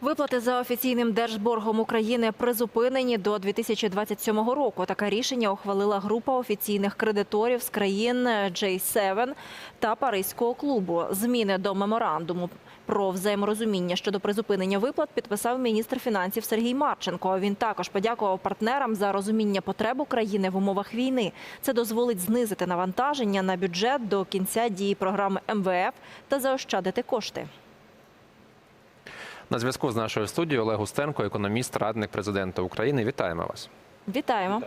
Виплати за офіційним держборгом України призупинені до 2027 року. Таке рішення ухвалила група офіційних кредиторів з країн J7 та Паризького клубу. Зміни до меморандуму про взаєморозуміння щодо призупинення виплат підписав міністр фінансів Сергій Марченко. Він також подякував партнерам за розуміння потреб України в умовах війни. Це дозволить знизити навантаження на бюджет до кінця дії програми МВФ та заощадити кошти. На зв'язку з нашою студією Олег Устенко, економіст, радник президента України. Вітаємо вас. Вітаємо.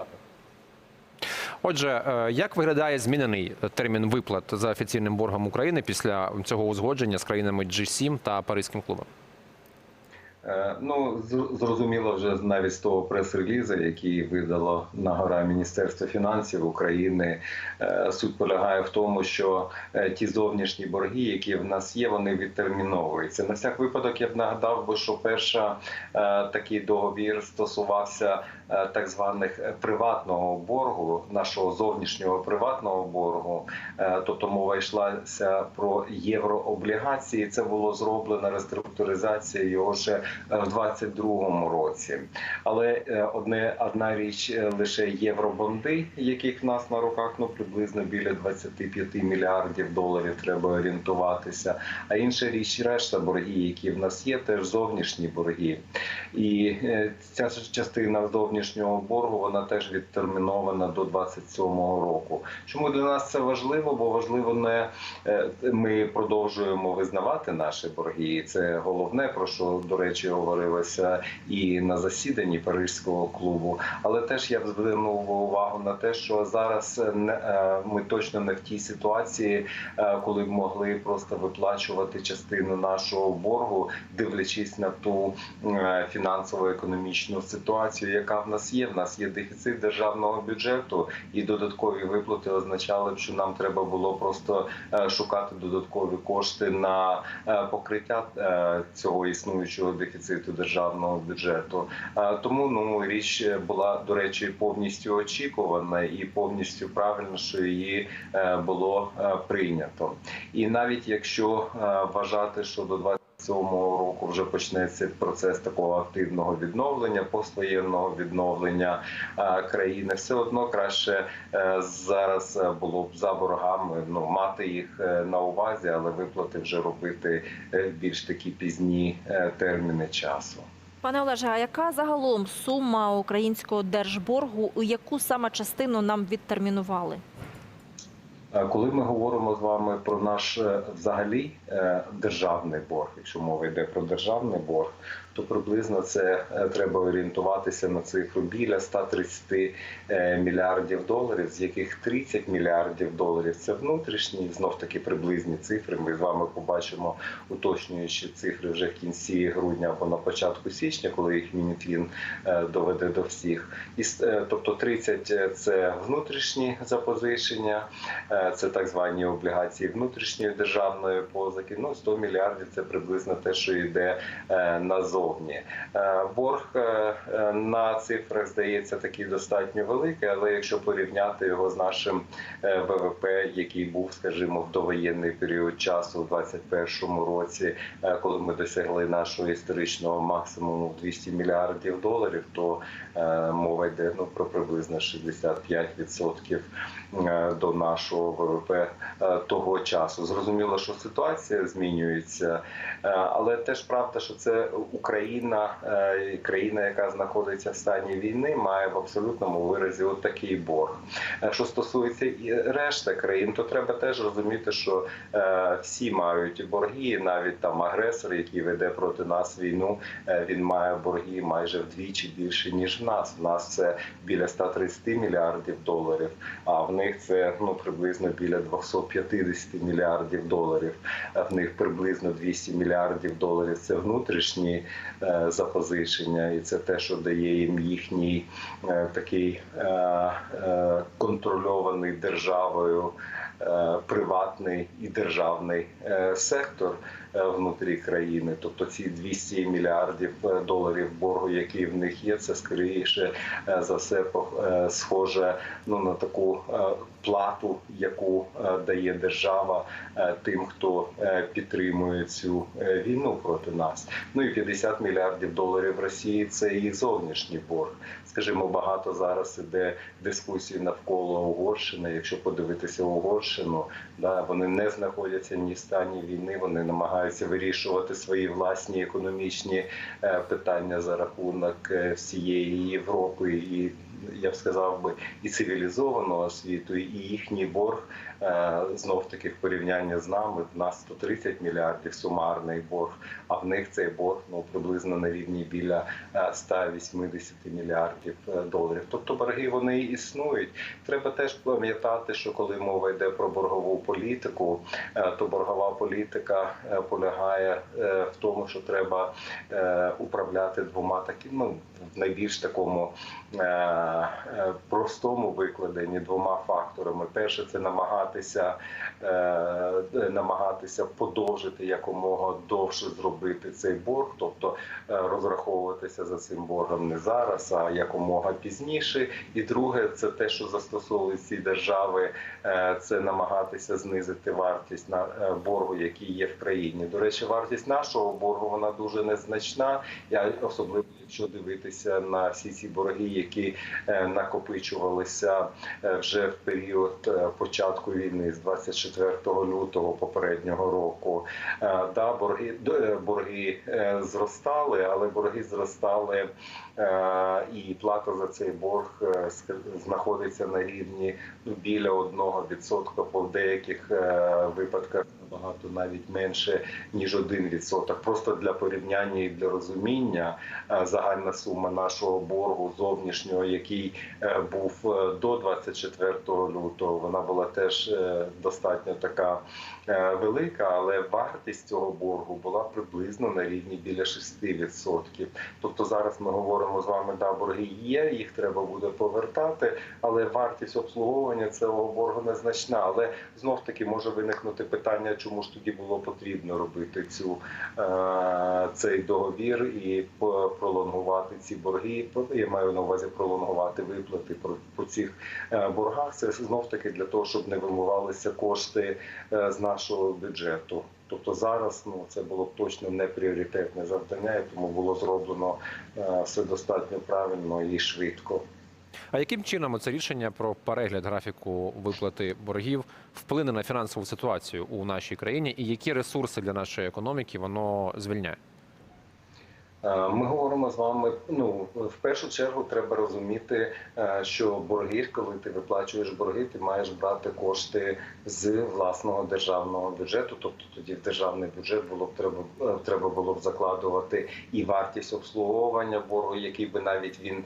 Отже, е, як виглядає змінений термін виплат за офіційним боргом України після цього узгодження з країнами G7 та Паризьким клубом? Е, Ну, зр- зрозуміло вже навіть з того прес-релізу, який видало на гора Міністерство фінансів України. Е, Суть полягає в тому, що е, ті зовнішні борги, які в нас є, вони відтерміновуються. На всяк випадок я б нагадав би, що перша такий договір стосувався так званих приватного боргу, нашого зовнішнього приватного боргу. Тобто мова йшлася про єврооблігації. Це було зроблено реструктуризація його ще в 22-му році. Але е, одне одна річ е, лише євробонди, яких в нас на руках ну приблизно біля 25 мільярдів доларів треба орієнтуватися. А інша річ, решта борги, які в нас є, теж зовнішні борги. І е, ця частина зовнішнього боргу вона теж відтермінована до 27-го року. Чому для нас це важливо? Бо важливо не е, ми продовжуємо визнавати наші борги. І це головне, про що до речі говорилося і на засіданні Паризького клубу. Але теж я б звернув увагу на те, що зараз е, е, ми точно не в тій ситуації, е, коли б могли просто виплачувати частину нашого боргу, дивлячись на ту фінансово-економічну ситуацію, яка в нас є. В нас є дефіцит державного бюджету, і додаткові виплати означали б, що нам треба було просто шукати додаткові кошти на покриття цього існуючого дефіциту державного бюджету. Тому ну річ була до речі повністю очікувана і повністю правильно, що її е, було е, прийнято. І навіть якщо е, вважати, що до 27 року вже почнеться процес такого активного відновлення, поствоєнного відновлення е, країни, все одно краще е, зараз е, було б за боргами ну мати їх на увазі, але виплати вже робити більш такі пізні терміни часу. Пане Олеже, а яка загалом сума українського держборгу, у яку саме частину нам відтермінували? Е, Коли ми говоримо з вами про наш е, взагалі е, державний борг, якщо мова йде про державний борг, то приблизно це е, треба орієнтуватися на цифру біля 130 е, мільярдів доларів, з яких 30 мільярдів доларів це внутрішні, знов таки приблизні цифри. Ми з вами побачимо уточнюючі цифри вже в кінці грудня або на початку січня, коли їх Мінфін е, доведе до всіх. І тобто 30 – це внутрішні запозичення. Це так звані облігації внутрішньої державної позики. Ну 100 мільярдів це приблизно те, що йде е, назовні. Е, Борг е, е, на цифрах здається такий достатньо великий, але якщо порівняти його з нашим ВВП, який був, скажімо, в довоєнний період часу у 2021 році, коли ми досягли нашого історичного максимуму в 200 мільярдів доларів, то мова йде ну про приблизно 65% е, до нашого ВВП того часу. Зрозуміло, що ситуація змінюється, але теж правда, що це Україна, е, країна, яка знаходиться в стані війни, має в абсолютному виразі от такий борг. Е, Що стосується і решта країн, то треба теж розуміти, що е, всі мають борги, навіть там агресор, який веде проти нас війну, він має борги майже вдвічі більше ніж в нас. В нас це біля 130 мільярдів доларів, а в них це ну приблизно біля 250 мільярдів доларів. В них приблизно 200 мільярдів доларів це внутрішні запозичення, і це те, що дає їм їхній е, такий е, е, контрольований державою. е, Приватний і державний е, сектор, е, внутрі країни. Тобто ці 200 мільярдів е, доларів боргу, які в них є, це скоріше е, за все е, схоже ну на таку е, плату, яку е, дає держава е, тим, хто е, підтримує цю е, війну проти нас. Ну і 50 мільярдів доларів Росії це і зовнішній борг. Скажімо, багато зараз іде дискусій навколо Угорщини. Якщо подивитися Угорщину, да вони не знаходяться ні в стані війни, вони намагаються вирішувати свої власні економічні е, питання за рахунок е, всієї Європи і я б сказав би і цивілізованого світу, і їхній борг знов таки в порівнянні з нами в нас 130 мільярдів сумарний борг, а в них цей борг ну приблизно на рівні біля е, 180 мільярдів е, доларів. Тобто борги вони існують. Треба теж пам'ятати, що коли мова йде про боргову політику, е, то боргова політика е, полягає е, в тому, що треба е, управляти двома такими ну, в найбільш такому е, е, простому викладенні двома факторами. Перше це намагатися е, намагатися подовжити якомога довше зробити цей борг, тобто е, розраховуватися за цим боргом не зараз, а якомога пізніше. І друге, це те, що застосовують ці держави, е, це намагатися знизити вартість на боргу, який є в країні. До речі, вартість нашого боргу вона дуже незначна. Я особливо якщо дивитися на всі ці борги, які е, накопичувалися е, вже в період е, початку війни з 24 лютого попереднього року. Да, борги борги зростали, але борги зростали і плата за цей борг знаходиться на рівні ну, біля 1%, по деяких випадках набагато навіть менше ніж 1%. Просто для порівняння і для розуміння е, загальна сума нашого боргу зовнішнього, який е, був е, до 24 лютого, вона була теж достатньо така велика, але вартість цього боргу була приблизно на рівні біля 6%. Тобто зараз ми говоримо з вами, да, борги є, їх треба буде повертати, але вартість обслуговування цього боргу незначна. Але знов таки може виникнути питання, чому ж тоді було потрібно робити цю е, цей договір і пролонгувати ці борги. Я маю на увазі пролонгувати виплати по, цих е, боргах. Це знов таки для того, щоб не вимивалися кошти е, з нашого бюджету. Тобто зараз ну це було б точно не пріоритетне завдання, і тому було зроблено все достатньо правильно і швидко. А яким чином це рішення про перегляд графіку виплати боргів вплине на фінансову ситуацію у нашій країні, і які ресурси для нашої економіки воно звільняє? Е, Ми говоримо з вами. Ну в першу чергу треба розуміти, е, що борги, коли ти виплачуєш борги, ти маєш брати кошти з власного державного бюджету. Тобто тоді в державний бюджет було б треба е, треба було б закладувати і вартість обслуговування боргу, який би навіть він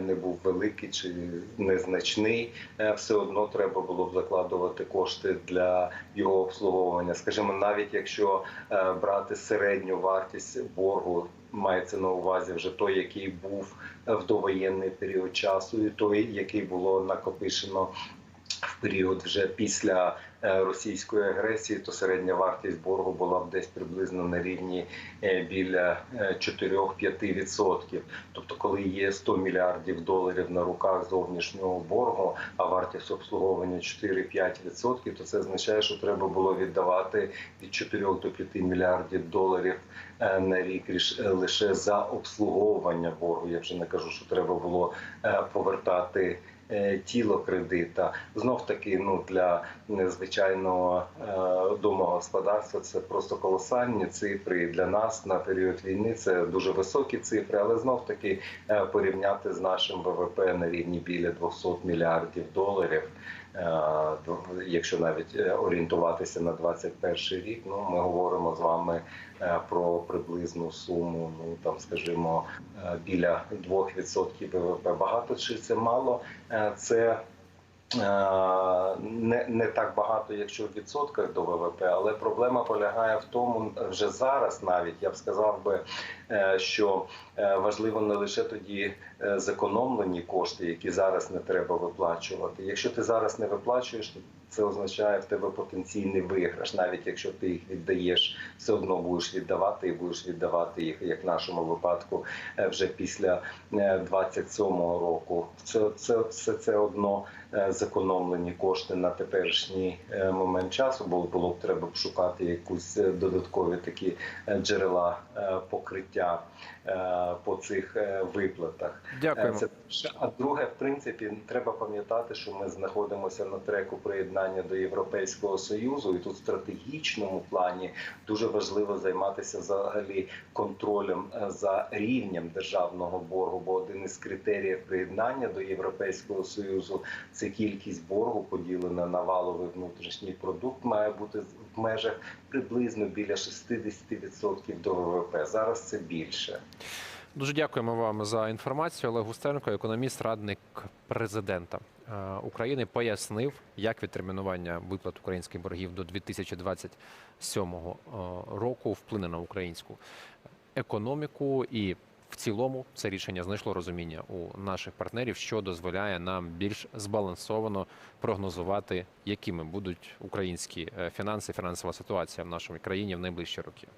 не був великий чи незначний, все одно треба було б закладувати кошти для його обслуговування. Скажімо, навіть якщо брати середню вартість боргу мається на увазі вже той, який був в довоєнний період часу, і той, який було накопичено в період вже після е, російської агресії, то середня вартість боргу була б десь приблизно на рівні е, біля е, 4-5%. Тобто, коли є 100 мільярдів доларів на руках зовнішнього боргу, а вартість обслуговування 4-5%, то це означає, що треба було віддавати від 4 до 5 мільярдів доларів е, на рік е, лише за обслуговування боргу. Я вже не кажу, що треба було е, повертати е, тіло кредита. Знов таки, ну для незвичайного е, домогосподарства це просто колосальні цифри. Для нас на період війни це дуже високі цифри, але знов таки е, порівняти з нашим ВВП на рівні біля 200 мільярдів доларів. Е, Якщо навіть е, орієнтуватися на 21 рік, ну ми говоримо з вами е, про приблизну суму, ну там скажімо, біля 2% ВВП. Багато чи це мало? Це не, не так багато, якщо в відсотках до ВВП, але проблема полягає в тому, вже зараз навіть я б сказав би, е, що е, важливо не лише тоді е, зекономлені кошти, які зараз не треба виплачувати. Якщо ти зараз не виплачуєш, то це означає в тебе потенційний виграш, навіть якщо ти їх віддаєш, все одно будеш віддавати і будеш віддавати їх, як в нашому випадку, е, вже після 27-го року. Це це все це одно е, зекономлені кошти на теперішній е, момент часу, бо було б треба шукати якусь е, додаткові такі е, джерела е, покриття е, по цих е, виплатах. Дякуємо. Це а друге, в принципі, треба пам'ятати, що ми знаходимося на треку приєднання до Європейського союзу, і тут в стратегічному плані дуже важливо займатися взагалі контролем е, за рівнем державного боргу. Бо один із критеріїв приєднання до Європейського союзу це кількість боргу поділена на валовий внутрішній продукт, має бути в межах приблизно біля 60% до ВВП. Зараз це більше. Дуже дякуємо вам за інформацію. Олег Густеренко, економіст, радник президента е, України, пояснив, як відтермінування виплат українських боргів до 2027 е, року вплине на українську економіку і. В цілому це рішення знайшло розуміння у наших партнерів, що дозволяє нам більш збалансовано прогнозувати, якими будуть українські е, фінанси, фінансова ситуація в нашій країні в найближчі роки.